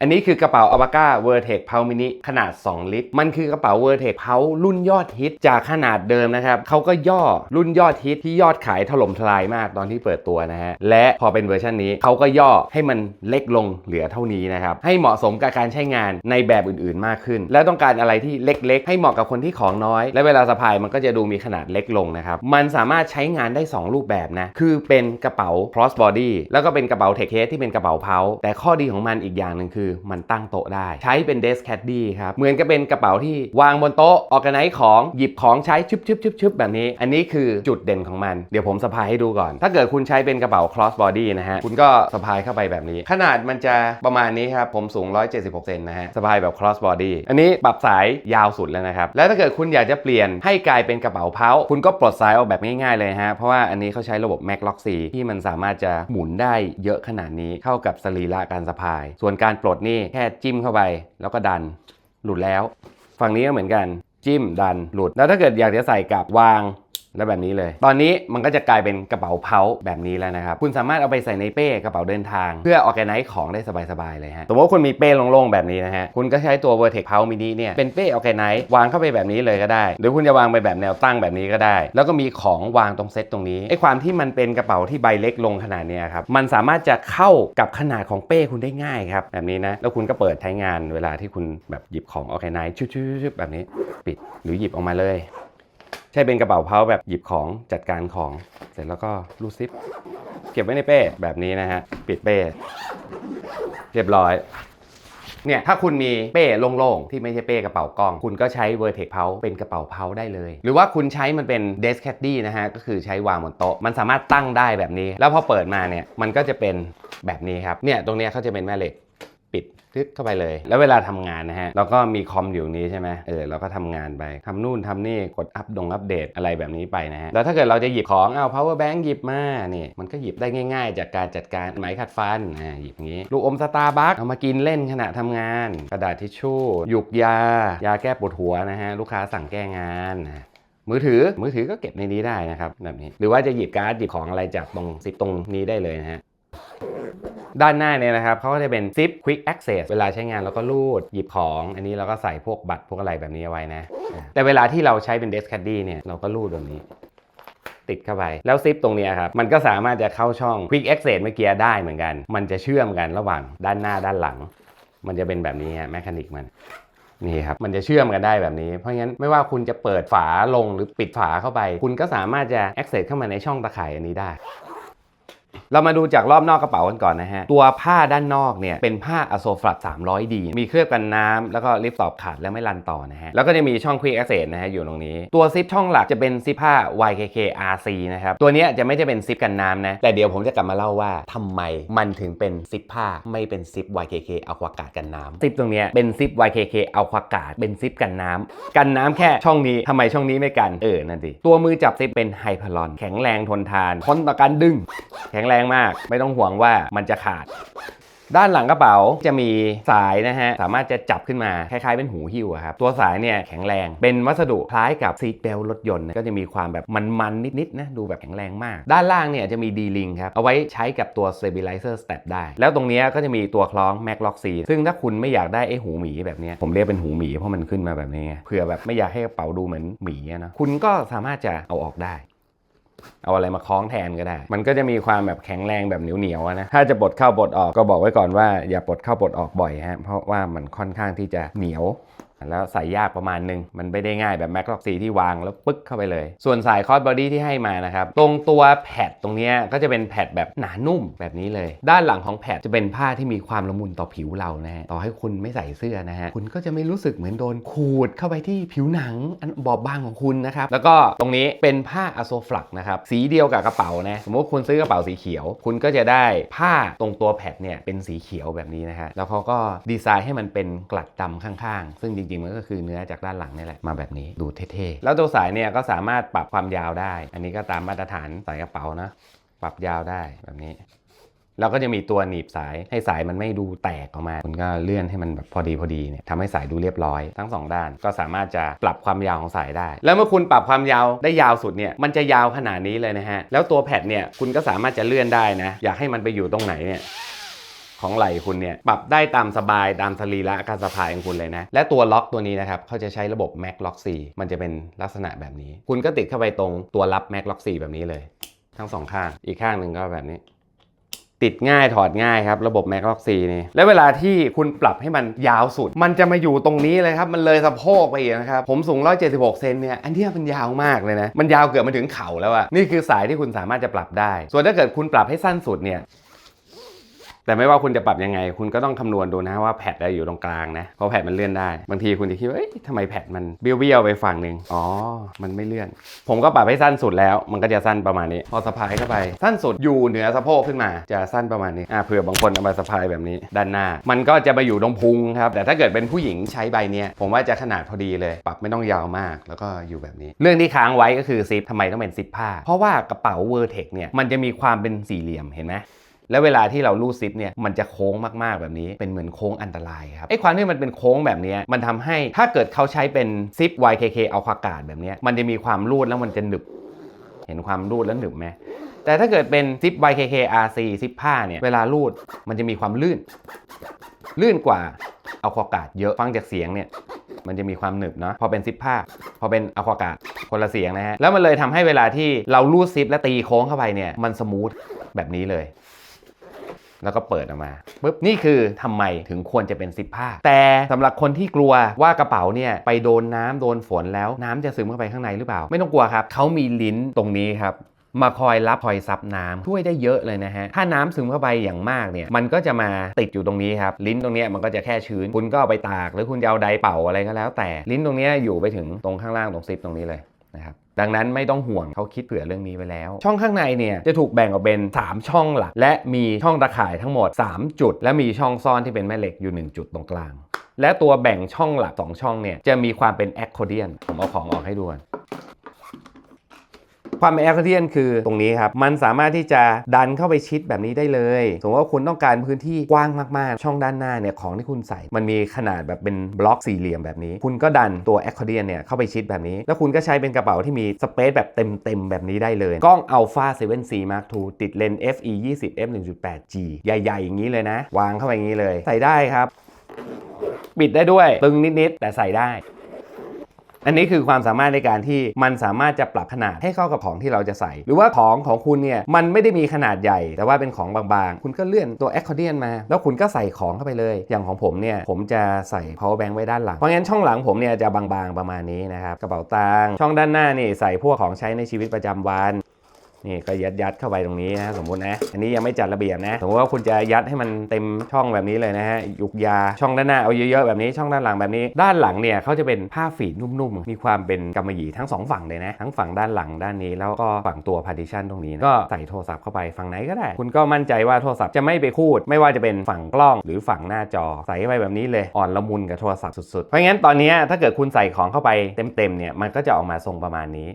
อันนี้คือกระเป๋าอ l บาก้าเวอร์เทคเพามินิขนาด 2 ลิตร มันคือกระเป๋าเวอร์เทคเพารุ่นยอดฮิตจากขนาดเดิมนะครับเขาก็ย่อรุ่นยอดฮิตที่ยอดขายถล่มทลายมากตอนที่เปิดตัวนะฮะ และพอเป็นเวอร์ชันนี้เขาก็ย่อให้มันเล็กลงเหลือเท่านี้นะครับ ให้เหมาะสมกับการใช้งานในแบบอื่นๆมากขึ้น และต้องการอะไรที่เล็กๆ ให้เหมาะกับคนที่ของน้อย และเวลาสะพายมันก็จะดูมีขนาดเล็กลงนะครับมันสามารถใช้งานได้ 2 รูปแบบนะคือเป็นกระเป๋า cross body แล้วก็เป็นกระเป๋า tech case ที่เป็นกระเป๋าเพาแต่ข้อดีของมันอีกอย่างหนึ่งคือมันตั้งโต๊ะได้ ใช้เป็น desk caddy ครับ เหมือนกับเป็นกระเป๋าที่วางบนโต๊ะ organize ของหยิบของใช้ชึบชึบชึบชึบแบบนี้ อันนี้คือจุดเด่นของมัน เดี๋ยวผมสะพายให้ดูก่อน ถ้าเกิดคุณใช้เป็นกระเป๋า cross body นะฮะ คุณก็สะพายเข้าไปแบบนี้ ขนาดมันจะประมาณนี้ครับ ผมสูง 176 เซนนะฮะ สะพายแบบ cross body อันนี้ปรับสายยาวสุดแล้วนะครับ แล้วถ้าเกิดคุณอยากจะเปลี่ยนให้กลายเป็นกระเป๋าเพาคุณก็ปลดสายออกแบบง่ายๆเลยฮะ เพราะว่าอันนี้เขาใช้ระบบ Mac Lock C ที่มันสามารถจะหมุนได้เยอะขนาดนี้เข้ากับสรีระการสะพาย ส่วนการปลดนี่แค่จิ้มเข้าไป แล้วก็ดันหลุดแล้ว ฝั่งนี้ก็เหมือนกันจิ้มดันหลุด แล้วถ้าเกิดอยากจะใส่กลับวาง แล้วแบบนี้เลย ตอนนี้มันก็จะกลายเป็นกระเป๋าเพาแบบนี้แล้วนะครับ คุณสามารถเอาไปใส่ในเป้กระเป๋าเดินทาง เพื่อออแกไนซ์ของได้สบายๆเลยฮะสมมติว่าคุณมีเป้โล่งๆแบบนี้นะฮะ คุณก็ใช้ตัว Vertex p o u c Mini เนี่ยเป็นเป้ออแกไนซ์วางเข้าไปแบบนี้เลยก็ได้ หรือคุณจะวางไปแบบแนวตั้งแบบนี้ก็ได้ แล้วก็มีของวางตรงเซตตรงนี้ไอ้ความที่มันเป็นกระเป๋าที่ใบเล็กลงขนาดเนี้ยครับมันสามารถจะเข้ากับขนาดของเป้คุณได้ง่ายครับแบบนี้นะแล้วคุณก็เปิดใช้งานเวลาที่คุณแบบหยิบของออแกไนซ์ชุบๆแบบนี้ ปิดหรือหยิบออกมาเลย ช่เป็นกระเป๋าเพาแบบหยิบของจัดการของ เสร็จแล้วก็รูดซิป เก็บไว้ในเป้แบบนี้นะฮะ ปิดเป้ เรียบร้อยเนี่ยถ้าคุณมีเป้โล่งๆ ที่ไม่ใช่เป้กระเป๋ากล้อง คุณก็ใช้ Vertex เพาเป็นกระเป๋าเพาได้เลย หรือว่าคุณใช้มันเป็น desk caddy นะฮะ ก็คือใช้วางบนโต๊ะ มันสามารถตั้งได้แบบนี้ แล้วพอเปิดมาเนี่ย มันก็จะเป็นแบบนี้ครับ เนี่ยตรงเนี้ยเขาจะเป็นแม่เหล็ก ปิดทึกเข้าไปเลย แล้วเวลาทำงานนะฮะเราก็มีคอมอยู่นี้ใช่ไหมเออเราก็ทำงานไปทำนู่นทำนี่กดอัปดงอัปเดตอะไรแบบนี้ไปนะฮะแล้วถ้าเกิดเราจะหยิบของเอา power bank หยิบมานี่มันก็หยิบได้ง่าย ๆ จากการจัดการไหมขัดฟันอ่าหยิบอย่างนี้ ลูกอมสตาร์บัคเอามากินเล่นขณะทำงาน กระดาษทิชชู่หยุกยา ยาแก้ปวดหัวนะฮะลูกค้าสั่งแก้งานมือถือมือถือก็เก็บในนี้ได้นะครับแบบนี้ หรือว่าจะหยิบการ์ดหยิบของอะไรจากตรงซิปตรงนี้ได้เลยนะฮะ ด้านหน้าเนี่ยนะครับเขาก็จะเป็น Zip Quick Access เวลาใช้งานเราก็รูดหยิบของ อันนี้เราก็ใส่พวกบัตรพวกอะไรแบบนี้เอาไว้นะ แต่เวลาที่เราใช้เป็น Desk Caddy เนี่ยเราก็รูดแบบนี้ ติดเข้าไป แล้วซิปตรงนี้ครับ มันก็สามารถจะเข้าช่อง Quick Access เมื่อกี้ได้เหมือนกัน มันจะเชื่อมกันระหว่างด้านหน้าด้านหลัง มันจะเป็นแบบนี้ฮะแมคานิกมันนี่ครับมันจะเชื่อมกันได้แบบนี้ เพราะงั้นไม่ว่าคุณจะเปิดฝาลงหรือปิดฝาเข้าไป คุณก็สามารถจะ access เข้ามาในช่องตะข่ายอันนี้ได้ เรามาดูจากรอบนอกกระเป๋ากันก่อนนะฮะ ตัวผ้าด้านนอกเนี่ยเป็นผ้าอโซฟลัด 300D มีเคลือบกันน้ำแล้วก็ลิฟต์ตอบขาดและไม่รันต่อนะฮะ แล้วก็จะมีช่อง Quick Access นะฮะอยู่ตรงนี้ ตัวซิปช่องหลักจะเป็นซิปผ้า YKK RC นะครับ ตัวนี้จะไม่ได้เป็นซิปกันน้ำนะ แต่เดี๋ยวผมจะกลับมาเล่าว่าทำไมมันถึงเป็นซิปผ้าไม่เป็นซิป YKK อควากาศกันน้ำซิปตรงนี้เป็นซิป YKK อควากาศเป็นซิปกันน้ำกันน้ำแค่ช่องนี้ทำไมช่องนี้ไม่กันเออนั่นสิตัวมือจับซิปเป็นไฮพลอนแข็งแรงทนทานทนต่อการดึง ข็งแรงมาก ไม่ต้องห่วงว่ามันจะขาด ด้านหลังกระเป๋าจะมีสายนะฮะ สามารถจะจับขึ้นมาคล้ายๆเป็นหูหิ้วครับ ตัวสายเนี่ยแข็งแรง เป็นวัสดุคล้ายกับซีทเบลรถยนต์นะก็จะมีความแบบมันๆนิดๆนะ ดูแบบแข็งแรงมาก ด้านล่างเนี่ยจะมีดีลิงครับ เอาไว้ใช้กับตัว stabilizer step ได้ แล้วตรงนี้ก็จะมีตัวคล้อง Mac Lock C ซึ่งถ้าคุณไม่อยากได้ไอ้หูหมีแบบนี้ ผมเรียกเป็นหูหมีเพราะมันขึ้นมาแบบนี้ไงเผื่อแบบไม่อยากให้กระเป๋าดูเหมือนหมีนะ คุณก็สามารถจะเอาออกได้ เอาอะไรมาคล้องแทนก็ได้ มันก็จะมีความแบบแข็งแรงแบบเหนียวๆนะ ถ้าจะบดเข้าบดออกก็บอกไว้ก่อนว่าอย่าบดเข้าบดออกบ่อยฮะ เพราะว่ามันค่อนข้างที่จะเหนียว แล้วใส่ยากประมาณนึง มันไม่ได้ง่ายแบบ Mac Lock C ที่วางแล้วปึ๊กเข้าไปเลย ส่วนสายคอร์สบอดี้ที่ให้มานะครับ ตรงตัวแพดตรงนี้ก็จะเป็นแพดแบบหนานุ่มแบบนี้เลย ด้านหลังของแพดจะเป็นผ้าที่มีความละมุนต่อผิวเรานะฮะต่อให้คุณไม่ใส่เสื้อนะฮะคุณก็จะไม่รู้สึกเหมือนโดนขูดเข้าไปที่ผิวหนังอันบอบบางของคุณนะครับแล้วก็ตรงนี้เป็นผ้าอะโซฟลักนะครับสีเดียวกับกระเป๋านะสมมติคุณซื้อกระเป๋าสีเขียว คุณก็จะได้ผ้าตรงตัวแพดเนี่ยเป็นสีเขียวแบบนี้นะฮะแล้วเขาก็ดีไซน์ให้มันเป็นกลัดดำข้างๆ ซึ่งจริงๆ มันก็คือเนื้อจากด้านหลังนี่แหละมาแบบนี้ดูเท่ๆ แล้วตัวสายเนี่ยก็สามารถปรับความยาวได้ อันนี้ก็ตามมาตรฐานสายกระเป๋านะปรับยาวได้แบบนี้แล้วก็จะมีตัวหนีบสายให้สายมันไม่ดูแตกออกมา คุณก็เลื่อนให้มันแบบพอดีพอดีเนี่ยทำให้สายดูเรียบร้อยทั้งสองด้าน ก็สามารถจะปรับความยาวของสายได้ แล้วเมื่อคุณปรับความยาวได้ยาวสุดเนี่ยมันจะยาวขนาดนี้เลยนะฮะ แล้วตัวแพดเนี่ยคุณก็สามารถจะเลื่อนได้นะ อยากให้มันไปอยู่ตรงไหนเนี่ย ของไหล่คุณเนี่ยปรับได้ตามสบายตามสรีระการสะพายของคุณเลยนะ และตัวล็อกตัวนี้นะครับเขาจะใช้ระบบ Mac Lock 4 มันจะเป็นลักษณะแบบนี้ คุณก็ติดเข้าไปตรงตัวรับ Mac Lock 4 แบบนี้เลย ทั้งสองข้างอีกข้างหนึ่งก็แบบนี้ติดง่ายถอดง่ายครับ ระบบ Mac Lock 4 นี่ และเวลาที่คุณปรับให้มันยาวสุด มันจะมาอยู่ตรงนี้เลยครับ มันเลยสะโพกไปอีกนะครับ ผมสูง 176 เซนเนี่ย อันเนี้มันยาวมากเลยนะ มันยาวเกือบมาถึงเข่าแล้วอะนี่คือสายที่คุณสามารถจะปรับได้ ส่วนถ้าเกิดคุณปรับให้สั้นสุดเนี่ย แต่ไม่ว่าคุณจะปรับยังไง คุณก็ต้องคำนวณดูนะว่าแพดอะอยู่ตรงกลางนะเพราะแพดมันเลื่อนได้ บางทีคุณจะคิดว่าเอ๊ะทำไมแพดมันเบี้ยวๆไปฝั่งหนึ่งอ๋อ มันไม่เลื่อน ผมก็ปรับให้สั้นสุดแล้ว มันก็จะสั้นประมาณนี้ พอสะพายเข้าไป สั้นสุดอยู่เหนือสะโพกขึ้นมาจะสั้นประมาณนี้อ่าเผื่อบางคนเอามาสะพายแบบนี้ ด้านหน้า มันก็จะมาอยู่ตรงพุงครับแต่ถ้าเกิดเป็นผู้หญิงใช้ใบเนี้ยผมว่าจะขนาดพอดีเลย ปรับไม่ต้องยาวมาก แล้วก็อยู่แบบนี้ เรื่องที่ค้างไว้ก็คือซิปทำไมต้องเป็นซิปผ้า เพราะว่ากระเป๋าเวอร์เทคเนี่ยมันจะมีความเป็นสี่เหลี่ยมเห็นไหม แล้วเวลาที่เราลูดซิปเนี่ยมันจะโค้งมากๆแบบนี้ เป็นเหมือนโค้งอันตรายครับไอ้ความที่มันเป็นโค้งแบบนี้มันทำให้ถ้าเกิดเขาใช้เป็นซิป YKK เอาควากาศแบบนี้มันจะมีความรูดแล้วมันจะหนึบ เห็นความรูดแล้วหนึบไหมแต่ถ้าเกิดเป็นซิป YKK RC ซิปผ้าเนี่ยเวลารูดมันจะมีความลื่น ลื่นกว่าเอาควากาศเยอะฟังจากเสียงเนี่ยมันจะมีความหนึบเนาะพอเป็นซิปผ้า พอเป็นอะควากาศคนละเสียงนะฮะแล้วมันเลยทำให้เวลาที่เราลูดซิปและตีโค้งเข้าไปเนี่ยมันสมูทแบบนี้เลย แล้วก็เปิดออกมาปุ๊บนี่คือทำไมถึงควรจะเป็นซิปผ้า แต่สำหรับคนที่กลัวว่ากระเป๋าเนี่ยไปโดนน้ำโดนฝนแล้วน้ำจะซึมเข้าไปข้างในหรือเปล่า ไม่ต้องกลัวครับเขามีลิ้นตรงนี้ครับมาคอยรับคอยซับน้ำช่วยได้เยอะเลยนะฮะ ถ้าน้ำซึมเข้าไปอย่างมากเนี่ย มันก็จะมาติดอยู่ตรงนี้ครับ ลิ้นตรงนี้มันก็จะแค่ชื้น คุณก็เอาไปตาก หรือคุณจะเอาไดร์เป่าอะไรก็แล้วแต่ ลิ้นตรงนี้อยู่ไปถึงตรงข้างล่างตรงซิปตรงนี้เลยนะครับ ดังนั้นไม่ต้องห่วงเขาคิดเผื่อเรื่องนี้ไว้แล้ว ช่องข้างในเนี่ยจะถูกแบ่งออกเป็น 3 ช่องหลัก และมีช่องตะข่ายทั้งหมด 3 จุด และมีช่องซ่อนที่เป็นแม่เหล็กอยู่ 1 จุดตรงกลาง และตัวแบ่งช่องหลัก 2 ช่องเนี่ยจะมีความเป็นแอคโคเดียนผมเอาของออกให้ดูน ความเป็นแอคเทียนคือตรงนี้ครับ มันสามารถที่จะดันเข้าไปชิดแบบนี้ได้เลย สมมติว่าคุณต้องการพื้นที่กว้างมากๆ ช่องด้านหน้าเนี่ยของที่คุณใส่ มันมีขนาดแบบเป็นบล็อกสี่เหลี่ยมแบบนี้ คุณก็ดันตัวแอคเทียนเนี่ยเข้าไปชิดแบบนี้ แล้วคุณก็ใช้เป็นกระเป๋าที่มีสเปซแบบเต็มๆแบบนี้ได้เลย กล้อง Alpha 7C Mark II ติดเลนส์ FE 20 f 1.8G ใหญ่ๆ อย่างนี้เลยนะ วางเข้าไปอย่างนี้เลย ใส่ได้ครับ ปิดได้ด้วย ตึงนิดๆ แต่ใส่ได้ อันนี้คือความสามารถในการที่มันสามารถจะปรับขนาดให้เข้ากับของที่เราจะใส่ หรือว่าของของคุณเนี่ยมันไม่ได้มีขนาดใหญ่ แต่ว่าเป็นของบางๆ คุณก็เลื่อนตัวแอคคอร์เดียนมา แล้วคุณก็ใส่ของเข้าไปเลย อย่างของผมเนี่ยผมจะใส่ power bank ไว้ด้านหลัง เพราะงั้นช่องหลังผมเนี่ยจะบางๆประมาณนี้นะครับกระเป๋าตังค์ช่องด้านหน้านี่ใส่พวกของใช้ในชีวิตประจำวัน นี่ก็ยัดยัดเข้าไปตรงนี้นะสมมตินะ อันนี้ยังไม่จัดระเบียบนะ สมมติว่าคุณจะยัดให้มันเต็มช่องแบบนี้เลยนะฮะยุกยาช่องด้านหน้าเอาเยอะๆแบบนี้ช่องด้านหลังแบบนี้ ด้านหลังเนี่ยเขาจะเป็นผ้าฝีนุ่มๆ มีความเป็นกำมะหยี่ทั้งสองฝั่งเลยนะ ทั้งฝั่งด้านหลังด้านนี้แล้วก็ฝั่งตัว partition ตรงนี้ ก็ใส่โทรศัพท์เข้าไปฝั่งไหนก็ได้ คุณก็มั่นใจว่าโทรศัพท์จะไม่ไปคูด ไม่ว่าจะเป็นฝั่งกล้องหรือฝั่งหน้าจอใส่เข้าไปแบบนี้เลยอ่อนละมุนกับโทรศัพท์สุดๆเพราะงั้นตอนนี้ถ้าเกิดคุณใส่ของเข้าไปเต็มๆเนี่ยมันก็จะออกมาทรงประมาณนี้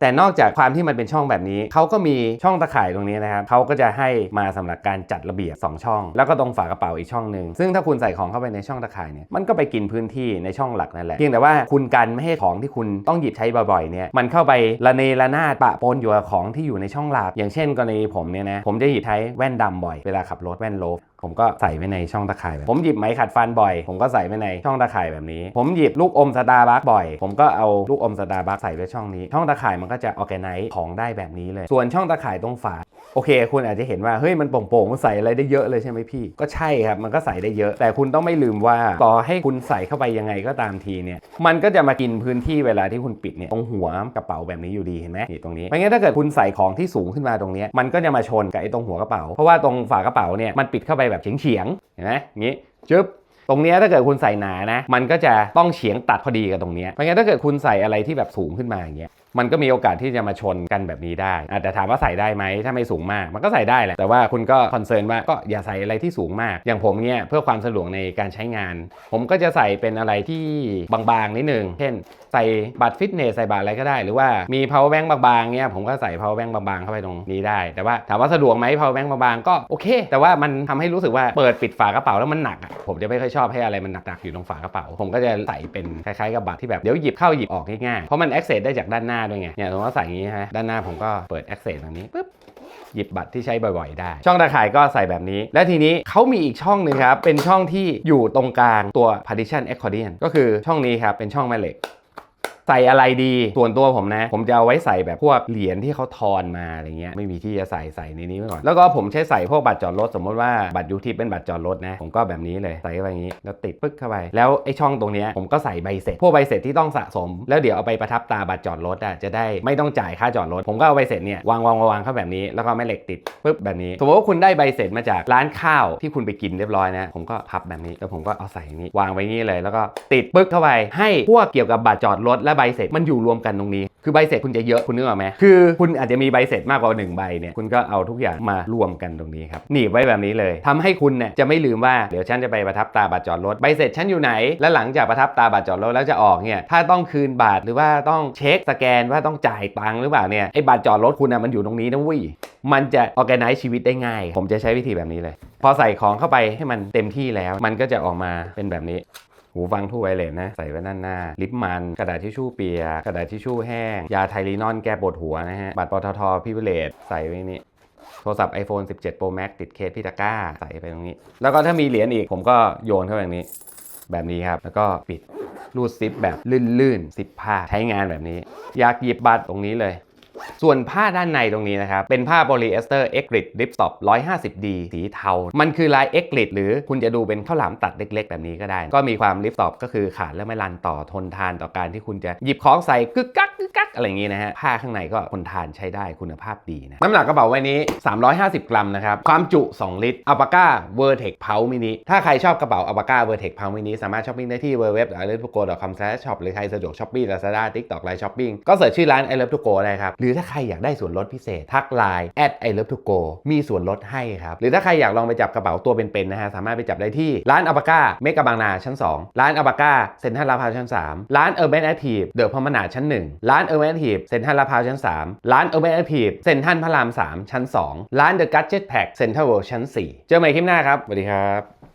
แต่นอกจากความที่มันเป็นช่องแบบนี้ เขาก็มีช่องตะข่ายตรงนี้นะครับเขาก็จะให้มาสำหรับการจัดระเบียบ 2 ช่อง แล้วก็ตรงฝากระเป๋าอีกช่องหนึ่งซึ่งถ้าคุณใส่ของเข้าไปในช่องตะข่ายเนี่ยมันก็ไปกินพื้นที่ในช่องหลักนั่นแหละเพียงแต่ว่าคุณกันไม่ให้ของที่คุณต้องหยิบใช้บ่อยๆเนี่ยมันเข้าไประเนระนาดปะปนอยู่กับของที่อยู่ในช่องหลักอย่างเช่นกรณีผมเนี่ยนะผมจะหยิบใช้แว่นดำบ่อยเวลาขับรถแว่นโลฟ ผมก็ใส่ไว้ในช่องตะข่ายแบบผมหยิบไหมขัดฟันบ่อย ผมก็ใส่ไว้ในช่องตะข่ายแบบนี้ ผมหยิบลูกอมสตาร์บัคบ่อย ผมก็เอาลูกอมสตาร์บัคใส่ไว้ช่องนี้ ช่องตะข่ายมันก็จะออแกไนซ์ของได้แบบนี้เลย ส่วนช่องตะข่ายตรงฝา โอเค คุณอาจจะเห็นว่า เฮ้ย มันโป่งๆมันใส่อะไรได้เยอะเลยใช่ไหมพี่ ก็ใช่ครับ มันก็ใส่ได้เยอะ แต่คุณต้องไม่ลืมว่า ต่อให้คุณใส่เข้าไปยังไงก็ตามทีเนี่ย มันก็จะมากินพื้นที่เวลาที่คุณปิดเนี่ย ตรงหัวกระเป๋าแบบนี้อยู่ดีเห็นไหมนี่ตรงนี้เพราะงั้นถ้าเกิดคุณใส่ของที่สูงขึ้นมาตรงนี้มันก็จะมาชนกับไอ้ตรงหัวกระเป๋า เพราะว่าตรงฝากระเป๋าเนี่ยมันปิดเข้าไปแบบเฉียงๆเห็นไหมอย่างนี้จึ๊บตรงเนี้ยถ้าเกิดคุณใส่หนานะ มันก็จะต้องเฉียงตัดพอดีกับตรงเนี้ยเพราะงั้นถ้าเกิดคุณใส่อะไรที่แบบสูงขึ้นมาอย่างเงี้ย มันก็มีโอกาสที่จะมาชนกันแบบนี้ได้ แต่ถามว่าใส่ได้ไหมถ้าไม่สูงมาก มันก็ใส่ได้แหละ แต่ว่าคุณก็คอนเซิร์นว่าก็อย่าใส่อะไรที่สูงมาก อย่างผมเนี่ยเพื่อความสะดวกในการใช้งาน ผมก็จะใส่เป็นอะไรที่บางๆนิดนึง เช่น ใส่บัตรฟิตเนสใส่บัตรอะไรก็ได้ หรือว่ามี power bank บางๆเนี่ยผมก็ใส่ power bank บางๆเข้าไปตรงนี้ได้ แต่ว่าถามว่าสะดวกไหม power bank บางๆก็โอเค แต่ว่ามันทำให้รู้สึกว่าเปิดปิดฝากระเป๋าแล้วมันหนัก ผมจะไม่ค่อยชอบให้อะไรมันหนักๆอยู่ตรงฝากระเป๋า ผมก็จะใส่เป็นคล้ายๆกับบัตรที่แบบเดี๋ยวหยิบเข้าหยิบออกง่ายๆเพราะมัน access ได้จากด้านหน้าด้วยไงเนี่ยผมมติว่าใส่อย่างนี้ฮะด้านหน้าผมก็เปิด access ตรงนี้ปุ๊บหยิบบัตรที่ใช้บ่อยๆ ได้ ช่องตะข่ายก็ใส่แบบนี้ และทีนี้เขามีอีกช่องหนึ่งครับ เป็นช่องที่อยู่ตรงกลางตัว partition accordion ก็คือช่องนี้ครับ เป็นช่องแม่เหล็ก ใส่อะไรดี ส่วนตัวผมนะ ผมจะเอาไว้ใส่แบบพวกเหรียญที่เขาทอนมาอะไรเงี้ยไม่มีที่จะใส่ใส่ในนี้ไว้ก่อน แล้วก็ผมใช้ใส่พวกบัตรจอดรถสมมติว่าบัตรยูทิปเป็นบัตรจอดรถนะ ผมก็แบบนี้เลยใส่เข้าไปอย่างนี้ แล้วติดปึ๊กเข้าไป แล้วไอ้ช่องตรงนี้ผมก็ใส่ใบเสร็จ พวกใบเสร็จที่ต้องสะสม แล้วเดี๋ยวเอาไปประทับตาบัตรจอดรถอะจะได้ไม่ต้องจ่ายค่าจอดรถ ผมก็เอาใบเสร็จเนี่ยวางวางวางเข้าแบบนี้ แล้วก็แม่เหล็กติดปึ๊บแบบนี้ สมมติว่าคุณได้ใบเสร็จมาจากร้านข้าวที่คุณไปกินเรียบร้อยนะ ผมก็พับแบบนี้แล้วผมก็เอาใส่นี้วางไว้นี่เลย แล้วก็ติดปึ๊กเข้าไปให้พวกเกี่ยวกับบัตรจอดรถและใบเสร็จมันอยู่รวมกันตรงนี้ คือใบเสร็จคุณจะเยอะคุณนึกออกไหมคือคุณอาจจะมีใบเสร็จมากกว่าหนึ่งใบเนี่ยคุณก็เอาทุกอย่างมารวมกันตรงนี้ครับหนีบไว้แบบนี้เลยทำให้คุณเนี่ยจะไม่ลืมว่าเดี๋ยวฉันจะไปประทับตาบัตรจอดรถใบเสร็จฉันอยู่ไหน และหลังจากประทับตาบัตรจอดรถแล้วจะออกเนี่ยถ้าต้องคืนบัตรหรือว่าต้องเช็คสแกนว่าต้องจ่ายตังค์หรือเปล่าเนี่ยไอ้บัตรจอดรถคุณนะมันอยู่ตรงนี้นะวิมันจะ organize ชีวิตได้ง่าย ผมจะใช้วิธีแบบนี้เลย พอใส่ของเข้าไปให้มันเต็มที่แล้ว มันก็จะออกมาเป็นแบบนี้ หูฟังทูไวเลสนะใส่ไว้ด้านหน้า ลิปมัน กระดาษทิชชู่เปียกกระดาษทิชชู่แห้ง ยาไทลีนอนแก้ปวดหัวนะฮะบัตรปตทพิเวเลตใส่ไว้นี่โทรศัพท์ iPhone 17 Pro Max ติดเคสพิตาก้าใส่ไปตรงนี้ แล้วก็ถ้ามีเหรียญอีกผมก็โยนเข้าไปอย่างนี้ แบบนี้ครับ แล้วก็ปิดรูดซิปแบบลื่นๆซิปผ้าใช้งานแบบนี้ อยากหยิบบัตรตรงนี้เลย ส่วนผ้าด้านในตรงนี้นะครับ เป็นผ้าโพลีเอสเตอร์เอ็กริดลิปสต็อป 150D สีเทา มันคือลายเอ็กริดหรือคุณจะดูเป็นข้าวหลามตัดเล็กๆ แบบนี้ก็ได้ ก็มีความลิปสต็อปก็คือขาดและไม่รันต่อทนทานต่อการที่คุณจะหยิบของใส่กึกกักกึกกัก อะไรอย่างนี้นะฮะผ้าข้างในก็ทนทานใช้ได้คุณภาพดีนะน้ำหนักกระเป๋าใบนี้ 350 กรัมนะครับความจุ 2 ลิตรอัลปาก้าเวอร์เทคเพามินิถ้าใครชอบกระเป๋าอัลปาก้าเวอร์เทคเพามินิสามารถช้อปปิ้งได้ที่ www.ilovetogo.com/shop หรือใครสะดวกช้อปปี้ Lazada TikTok ไลน์ช้อปปิ้งก็เสิร์ชชื่อร้าน I Love to Go ได้ครับหรือถ้าใครอยากได้ส่วนลดพิเศษทักไลน์ at I Love to Go มีส่วนลดให้ครับหรือถ้าใครอยากลองไปจับกระเป๋าตัวเป็นๆนะฮะสามารถไปจับได้ที่ร้านอัลปาก้าเมกะบางนาชั้น 2 ร้านอัลปาก้าเซ็นทรัลลาดพร้าวชั้น 3 ร้านเออร์เบนแอคทีฟเดอะพมนาชั้น 1 ร้านเออร์เบนทีฟเซ็นทรัลลาดพร้าวชั้น 3 ร้านเออร์เบนทีฟเซ็นทรัลพระราม 3 ชั้น 2 ร้านเดอะกัตเจ็ตแพ็กเซ็นทรัลเวิลด์ชั้น 4 เจอกันใหม่คลิปหน้าครับ สวัสดีครับ